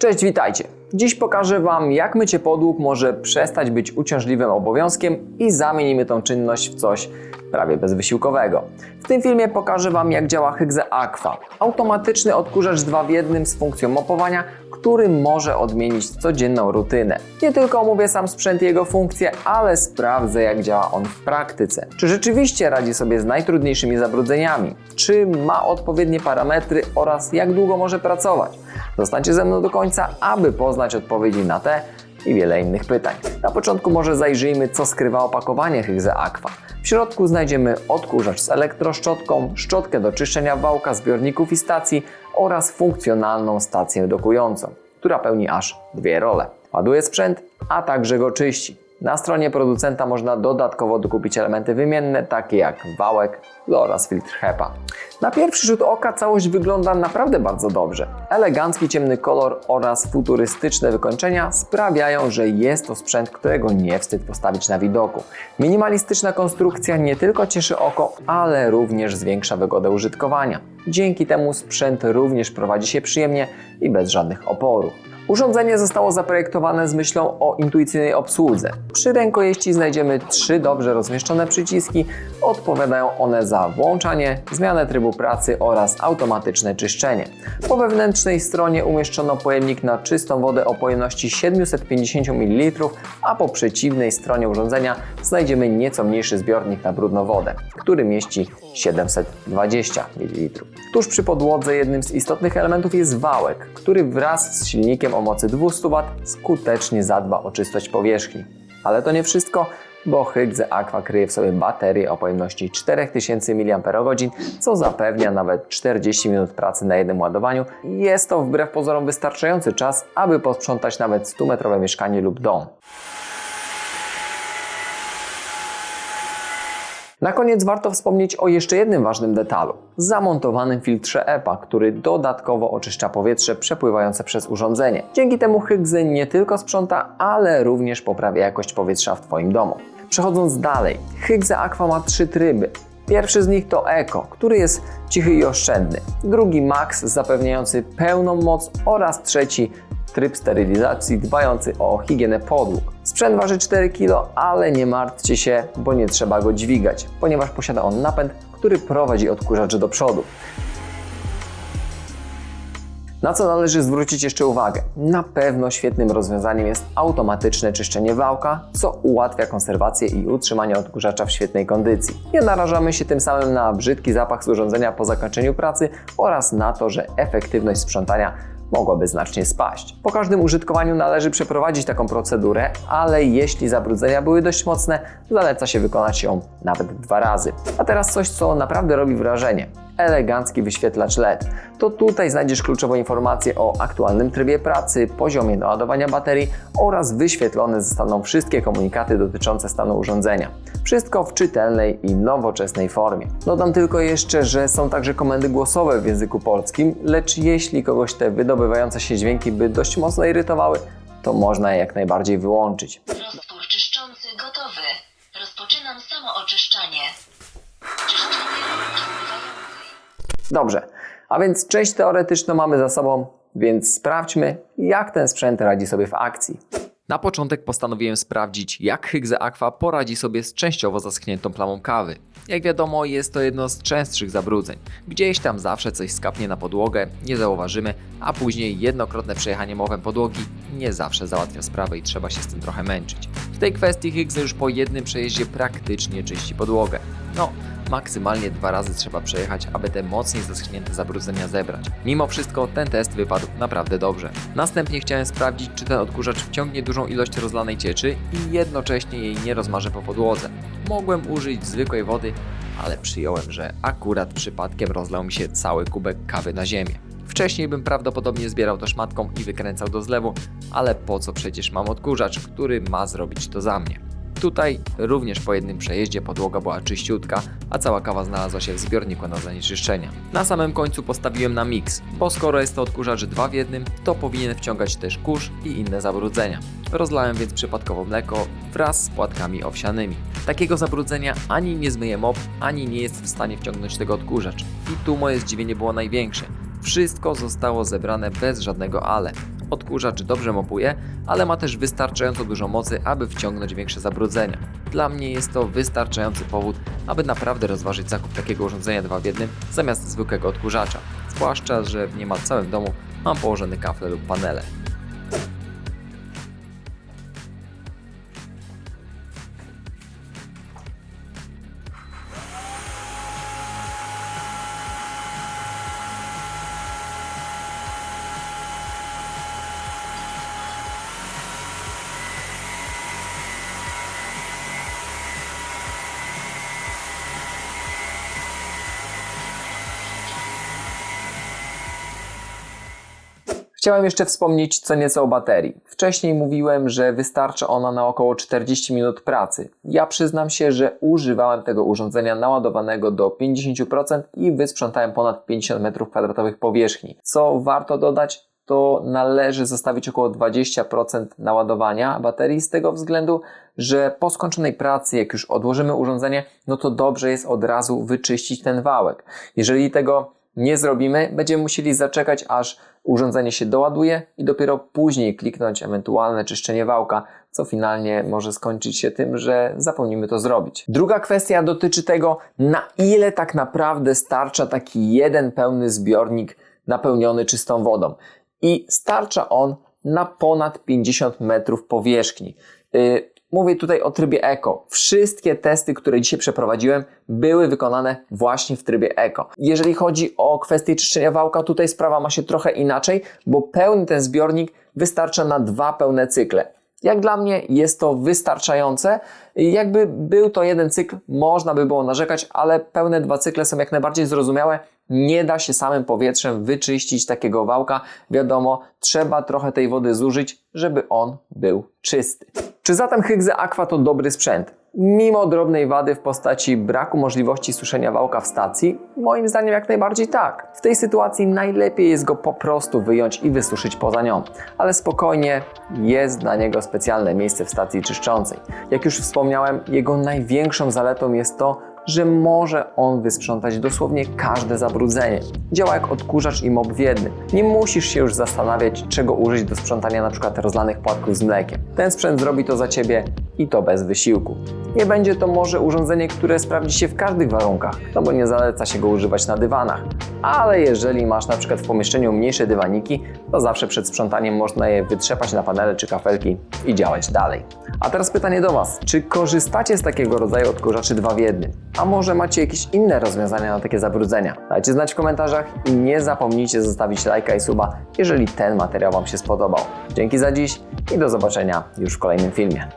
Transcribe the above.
Cześć, witajcie. Dziś pokażę Wam, jak mycie podłóg może przestać być uciążliwym obowiązkiem i zamienimy tą czynność w coś prawie bezwysiłkowego. W tym filmie pokażę Wam, jak działa Hygge Aqua. Automatyczny odkurzacz 2 w 1 z funkcją mopowania, który może odmienić codzienną rutynę. Nie tylko omówię sam sprzęt i jego funkcje, ale sprawdzę, jak działa on w praktyce. Czy rzeczywiście radzi sobie z najtrudniejszymi zabrudzeniami? Czy ma odpowiednie parametry oraz jak długo może pracować? Zostańcie ze mną do końca, aby poznać odpowiedzi na te i wiele innych pytań. Na początku może zajrzyjmy, co skrywa opakowanie Hygge Aqua. W środku znajdziemy odkurzacz z elektroszczotką, szczotkę do czyszczenia wałka, zbiorników i stacji oraz funkcjonalną stację dokującą, która pełni aż dwie role. Ładuje sprzęt, a także go czyści. Na stronie producenta można dodatkowo dokupić elementy wymienne, takie jak wałek oraz filtr HEPA. Na pierwszy rzut oka całość wygląda naprawdę bardzo dobrze. Elegancki ciemny kolor oraz futurystyczne wykończenia sprawiają, że jest to sprzęt, którego nie wstyd postawić na widoku. Minimalistyczna konstrukcja nie tylko cieszy oko, ale również zwiększa wygodę użytkowania. Dzięki temu sprzęt również prowadzi się przyjemnie i bez żadnych oporów. Urządzenie zostało zaprojektowane z myślą o intuicyjnej obsłudze. Przy rękojeści znajdziemy trzy dobrze rozmieszczone przyciski. Odpowiadają one za włączanie, zmianę trybu pracy oraz automatyczne czyszczenie. Po wewnętrznej stronie umieszczono pojemnik na czystą wodę o pojemności 750 ml, a po przeciwnej stronie urządzenia znajdziemy nieco mniejszy zbiornik na brudną wodę, który mieści 720 ml. Tuż przy podłodze jednym z istotnych elementów jest wałek, który wraz z silnikiem o mocy 200 W skutecznie zadba o czystość powierzchni. Ale to nie wszystko, bo Hygge Aqua kryje w sobie baterię o pojemności 4000 mAh, co zapewnia nawet 40 minut pracy na jednym ładowaniu. Jest to wbrew pozorom wystarczający czas, aby posprzątać nawet 100-metrowe mieszkanie lub dom. Na koniec warto wspomnieć o jeszcze jednym ważnym detalu zamontowanym filtrze EPA, który dodatkowo oczyszcza powietrze przepływające przez urządzenie. Dzięki temu Hygge nie tylko sprząta, ale również poprawia jakość powietrza w Twoim domu. Przechodząc dalej, Hygge Aqua ma trzy tryby. Pierwszy z nich to Eco, który jest cichy i oszczędny. Drugi Max, zapewniający pełną moc oraz trzeci tryb sterylizacji dbający o higienę podłóg. Sprzęt waży 4 kg, ale nie martwcie się, bo nie trzeba go dźwigać, ponieważ posiada on napęd, który prowadzi odkurzacz do przodu. Na co należy zwrócić jeszcze uwagę? Na pewno świetnym rozwiązaniem jest automatyczne czyszczenie wałka, co ułatwia konserwację i utrzymanie odkurzacza w świetnej kondycji. Nie narażamy się tym samym na brzydki zapach z urządzenia po zakończeniu pracy oraz na to, że efektywność sprzątania mogłaby znacznie spaść. Po każdym użytkowaniu należy przeprowadzić taką procedurę, ale jeśli zabrudzenia były dość mocne, zaleca się wykonać ją nawet dwa razy. A teraz coś, co naprawdę robi wrażenie. Elegancki wyświetlacz LED. To tutaj znajdziesz kluczowe informacje o aktualnym trybie pracy, poziomie naładowania baterii oraz wyświetlone zostaną wszystkie komunikaty dotyczące stanu urządzenia. Wszystko w czytelnej i nowoczesnej formie. Dodam tylko jeszcze, że są także komendy głosowe w języku polskim, lecz jeśli kogoś te wydobywające się dźwięki by dość mocno irytowały, to można je jak najbardziej wyłączyć. Roztwór czyszczący gotowy. Rozpoczynam samo oczyszczanie. Czyszczenie. Dobrze, a więc część teoretyczną mamy za sobą, więc sprawdźmy, jak ten sprzęt radzi sobie w akcji. Na początek postanowiłem sprawdzić, jak Hygge Aqua poradzi sobie z częściowo zaschniętą plamą kawy. Jak wiadomo, jest to jedno z częstszych zabrudzeń. Gdzieś tam zawsze coś skapnie na podłogę, nie zauważymy, a później jednokrotne przejechanie mowem podłogi nie zawsze załatwia sprawę i trzeba się z tym trochę męczyć. W tej kwestii Hygge już po jednym przejeździe praktycznie czyści podłogę. No, maksymalnie dwa razy trzeba przejechać, aby te mocniej zaschnięte zabrudzenia zebrać. Mimo wszystko ten test wypadł naprawdę dobrze. Następnie chciałem sprawdzić, czy ten odkurzacz wciągnie dużą ilość rozlanej cieczy i jednocześnie jej nie rozmaże po podłodze. Mogłem użyć zwykłej wody, ale przyjąłem, że akurat przypadkiem rozlał mi się cały kubek kawy na ziemię. Wcześniej bym prawdopodobnie zbierał to szmatką i wykręcał do zlewu, ale po co przecież mam odkurzacz, który ma zrobić to za mnie. Tutaj również po jednym przejeździe podłoga była czyściutka, a cała kawa znalazła się w zbiorniku na zanieczyszczenia. Na samym końcu postawiłem na miks, bo skoro jest to odkurzacz dwa w jednym, to powinien wciągać też kurz i inne zabrudzenia. Rozlałem więc przypadkowo mleko wraz z płatkami owsianymi. Takiego zabrudzenia ani nie zmyje mop, ani nie jest w stanie wciągnąć tego odkurzacz. I tu moje zdziwienie było największe. Wszystko zostało zebrane bez żadnego ale. Odkurzacz dobrze mopuje, ale ma też wystarczająco dużo mocy, aby wciągnąć większe zabrudzenia. Dla mnie jest to wystarczający powód, aby naprawdę rozważyć zakup takiego urządzenia 2 w 1 zamiast zwykłego odkurzacza. Zwłaszcza, że w niemal całym domu mam położony kafle lub panele. Chciałem jeszcze wspomnieć co nieco o baterii. Wcześniej mówiłem, że wystarcza ona na około 40 minut pracy. Ja przyznam się, że używałem tego urządzenia naładowanego do 50% i wysprzątałem ponad 50 m2 powierzchni. Co warto dodać, to należy zostawić około 20% naładowania baterii z tego względu, że po skończonej pracy, jak już odłożymy urządzenie, no to dobrze jest od razu wyczyścić ten wałek. Jeżeli tego nie zrobimy, będziemy musieli zaczekać, aż urządzenie się doładuje i dopiero później kliknąć ewentualne czyszczenie wałka, co finalnie może skończyć się tym, że zapomnimy to zrobić. Druga kwestia dotyczy tego, na ile tak naprawdę starcza taki jeden pełny zbiornik napełniony czystą wodą. I starcza on na ponad 50 metrów powierzchni. Yy, Mówię tutaj o trybie Eco. Wszystkie testy, które dzisiaj przeprowadziłem, były wykonane właśnie w trybie Eco. Jeżeli chodzi o kwestię czyszczenia wałka, tutaj sprawa ma się trochę inaczej, bo pełny ten zbiornik wystarcza na dwa pełne cykle. Jak dla mnie jest to wystarczające. Jakby był to jeden cykl, można by było narzekać, ale pełne dwa cykle są jak najbardziej zrozumiałe. Nie da się samym powietrzem wyczyścić takiego wałka. Wiadomo, trzeba trochę tej wody zużyć, żeby on był czysty. Czy zatem Hygge Aqua to dobry sprzęt? Mimo drobnej wady w postaci braku możliwości suszenia wałka w stacji, moim zdaniem jak najbardziej tak. W tej sytuacji najlepiej jest go po prostu wyjąć i wysuszyć poza nią. Ale spokojnie, jest dla niego specjalne miejsce w stacji czyszczącej. Jak już wspomniałem, jego największą zaletą jest to, że może on wysprzątać dosłownie każde zabrudzenie. Działa jak odkurzacz i mop w jednym. Nie musisz się już zastanawiać, czego użyć do sprzątania np. rozlanych płatków z mlekiem. Ten sprzęt zrobi to za Ciebie i to bez wysiłku. Nie będzie to może urządzenie, które sprawdzi się w każdych warunkach, no bo nie zaleca się go używać na dywanach. Ale jeżeli masz na przykład w pomieszczeniu mniejsze dywaniki, to zawsze przed sprzątaniem można je wytrzepać na panele czy kafelki i działać dalej. A teraz pytanie do Was. Czy korzystacie z takiego rodzaju odkurzaczy 2 w 1? A może macie jakieś inne rozwiązania na takie zabrudzenia? Dajcie znać w komentarzach i nie zapomnijcie zostawić lajka i suba, jeżeli ten materiał Wam się spodobał. Dzięki za dziś i do zobaczenia już w kolejnym filmie.